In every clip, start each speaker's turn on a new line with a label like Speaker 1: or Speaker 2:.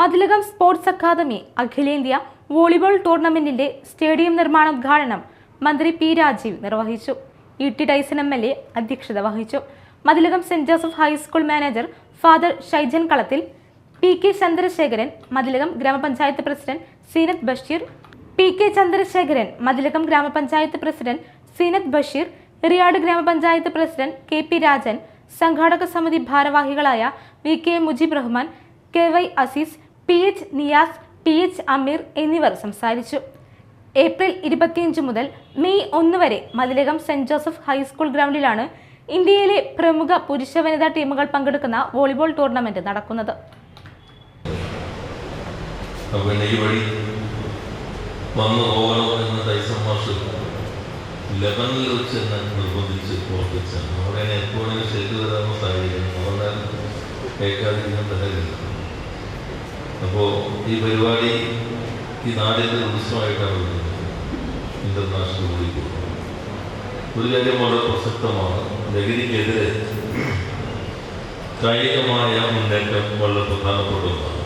Speaker 1: Mathilakam sports academy അഖിലേന്ത്യാ volleyball ടൂർണമെന്റിന്റെ stadium നിർമ്മാണ ഉദ്ഘാടനം മന്ത്രി പി രാജീവ് നിർവഹിച്ചു. E T Dyson M L A അധ്യക്ഷത വഹിച്ചു. Mathilakam saint Joseph high school manager father Shaijan Kalathil P K Chandrasekharan Mathilakam ഗ്രാമപഞ്ചായത്ത് president Seenath Basheer P K Chandrasekharan Mathilakam ഗ്രാമപഞ്ചായത്ത് പ്രസിഡന്റ് സീനത്ത് ബഷീർ റിയാട് ഗ്രാമപഞ്ചായത്ത് പ്രസിഡന്റ് കെ പി രാജൻ സംഘാടക സമിതി ഭാരവാഹികളായ V K Mujeeb Rahman K Y Azeez P H Niyas T H Ameer എന്നിവർ സംസാരിച്ചു. April ഇരുപത്തിയഞ്ച് മുതൽ മെയ് ഒന്ന് വരെ Mathilakam saint Joseph high school ഗ്രൗണ്ടിലാണ് ഇന്ത്യയിലെ പ്രമുഖ പുരുഷ വനിതാ ടീമുകൾ പങ്കെടുക്കുന്ന വോളിബോൾ ടൂർണമെന്റ് നടക്കുന്നത്.
Speaker 2: വന്നു പോകണം എന്ന് ടൈസൺ ലെബനിൽ വെച്ച് എന്നെ നിർബന്ധിച്ച് ഓർപ്പിച്ചാണ് അവിടെ എപ്പോഴും ശരി വരാവുന്ന സാഹചര്യം. അവന്നാൽ കേൾക്കാതിരിക്കാൻ തരലില്ല അപ്പോൾ ഈ പരിപാടി ഈ നാടിന്റെ ദിവസമായിട്ടാണ് വരുന്നത്. ഇന്റർനാഷണൽ വോളിബോൾ ഒരു കാര്യം വളരെ പ്രസക്തമാണ്. ലഹരിക്കെതിരെ കായികമായ മുന്നേറ്റം വളരെ പ്രധാനപ്പെട്ടതാണ്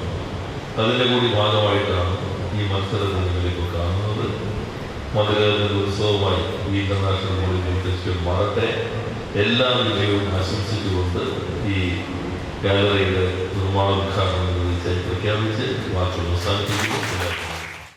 Speaker 2: അതിന്റെ കൂടി ഭാഗമായിട്ടാണ് ഈ മത്സരത്തിൽ നിങ്ങളിപ്പോൾ കാണുന്നത് മധുരയുടെ ഉത്സവമായി ഈ ഇന്റർനാഷണൽ വോളിബോൾ ഫെസ്റ്റിവൽ മാറട്ടെ. എല്ലാ വിജയവും ആശംസിച്ചുകൊണ്ട് ഈ ഗാലറിയുടെ നിർമ്മാണ Gelmesi, Watch on Sunday.